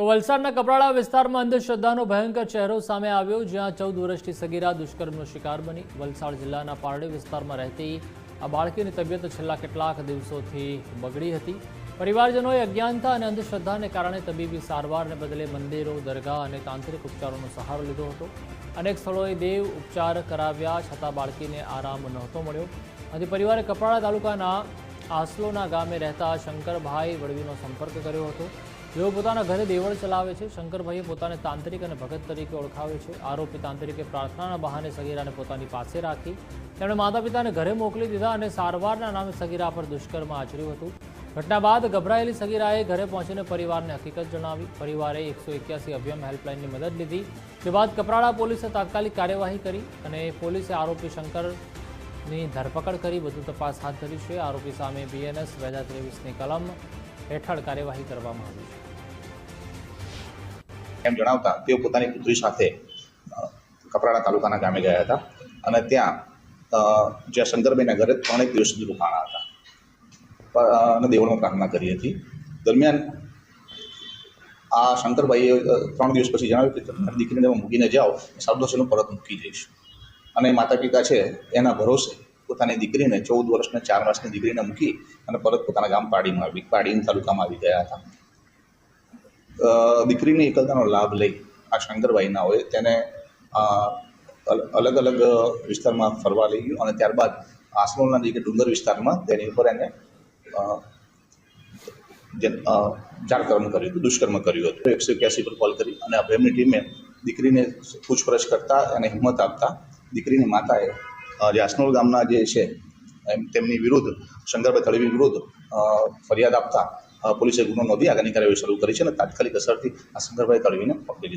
તો વલસાડના કપરાડા વિસ્તારમાં અંધશ્રદ્ધાનો ભયંકર ચહેરો સામે આવ્યો, જ્યાં ચૌદ વર્ષની સગીરા દુષ્કર્મનો શિકાર બની. વલસાડ જિલ્લાના પારડી વિસ્તારમાં રહેતી આ બાળકીની તબિયત છેલ્લા કેટલાક દિવસોથી બગડી હતી. પરિવારજનોએ અજ્ઞાનતા અને અંધશ્રદ્ધાને કારણે તબીબી સારવારને બદલે મંદિરો, દરગાહ અને તાંત્રિક ઉપચારોનો સહારો લીધો હતો. અનેક સ્થળોએ દેવ ઉપચાર કરાવ્યા, છતાં બાળકીને આરામ નહોતો મળ્યો. આથી પરિવારે કપરાડા તાલુકાના આસલોના ગામે રહેતા શંકરભાઈ વડવીનો સંપર્ક કર્યો હતો. જેઓ પોતાના ઘરે દેવળ ચલાવે છે, શંકરભાઈએ પોતાને તાંત્રિક અને ભગત તરીકે ઓળખાવે છે. આરોપી તાંત્રિકે પ્રાર્થનાના બહાને સગીરાને પોતાની પાસે રાખી, તેમણે માતા પિતાને ઘરે મોકલી દીધા અને સારવારના નામે સગીરા પર દુષ્કર્મ આચર્યું હતું. ઘટના બાદ ગભરાયેલી સગીરાએ ઘરે પહોંચીને પરિવારને હકીકત જણાવી. પરિવારે એકસો એક્યાસી અભિયમ હેલ્પલાઇનની મદદ લીધી, જે બાદ કપરાડા પોલીસે તાત્કાલિક કાર્યવાહી કરી અને પોલીસે આરોપી શંકરની ધરપકડ કરી. વધુ તપાસ હાથ ધરી છે. આરોપી સામે બીએનએસ બે હજાર ત્રેવીસની કલમ હેઠળ કાર્યવાહી કરવામાં આવી છે. એમ જણાવતા તેઓ પોતાની પુત્રી સાથે કપરાડા તાલુકાના ગામે ગયા હતા અને ત્યાં જ્યાં શંકરભાઈના ઘરે ત્રણેક દિવસ સુધી રોકાણા હતા. અને દેવળમાં પ્રાર્થના કરી હતી. દરમિયાન આ શંકરભાઈએ ત્રણ દિવસ પછી જણાવ્યું કે દીકરીને મૂકીને જાઓ, સારું દસ પરત મૂકી જઈશ. અને માતા પિતા છે, એના ભરોસે પોતાની દીકરીને ચૌદ વર્ષને ચાર વર્ષની દીકરીને મૂકી અને પરત પોતાના ગામ પાડીમાં આવી, પાડીન તાલુકામાં આવી ગયા હતા. દીકરીની એકલતાનો લાભ લઈ આ શંકરભાઈના તેને અલગ અલગ વિસ્તારમાં ફરવા લઈ અને ત્યારબાદ આસનોલના જે ડુંગર વિસ્તારમાં તેની ઉપર એને જાળકર્મ કર્યું હતું, દુષ્કર્મ કર્યું હતું. એકસો એક્યાસી પર કોલ કરી અને અભયમની ટીમે દીકરીને પૂછપરછ કરતા અને હિંમત આપતા દીકરીની માતાએ અ, ગામના જે છે એમ તેમની વિરુદ્ધ શંકરભાઈ તળવી વિરુદ્ધ ફરિયાદ આપતા પોલીસે ગુનો નોંધી આગળની કાર્યવાહી શરૂ કરી છે અને તાત્કાલિક અસરથી આ શંકરભાઈ તળવીને પકડી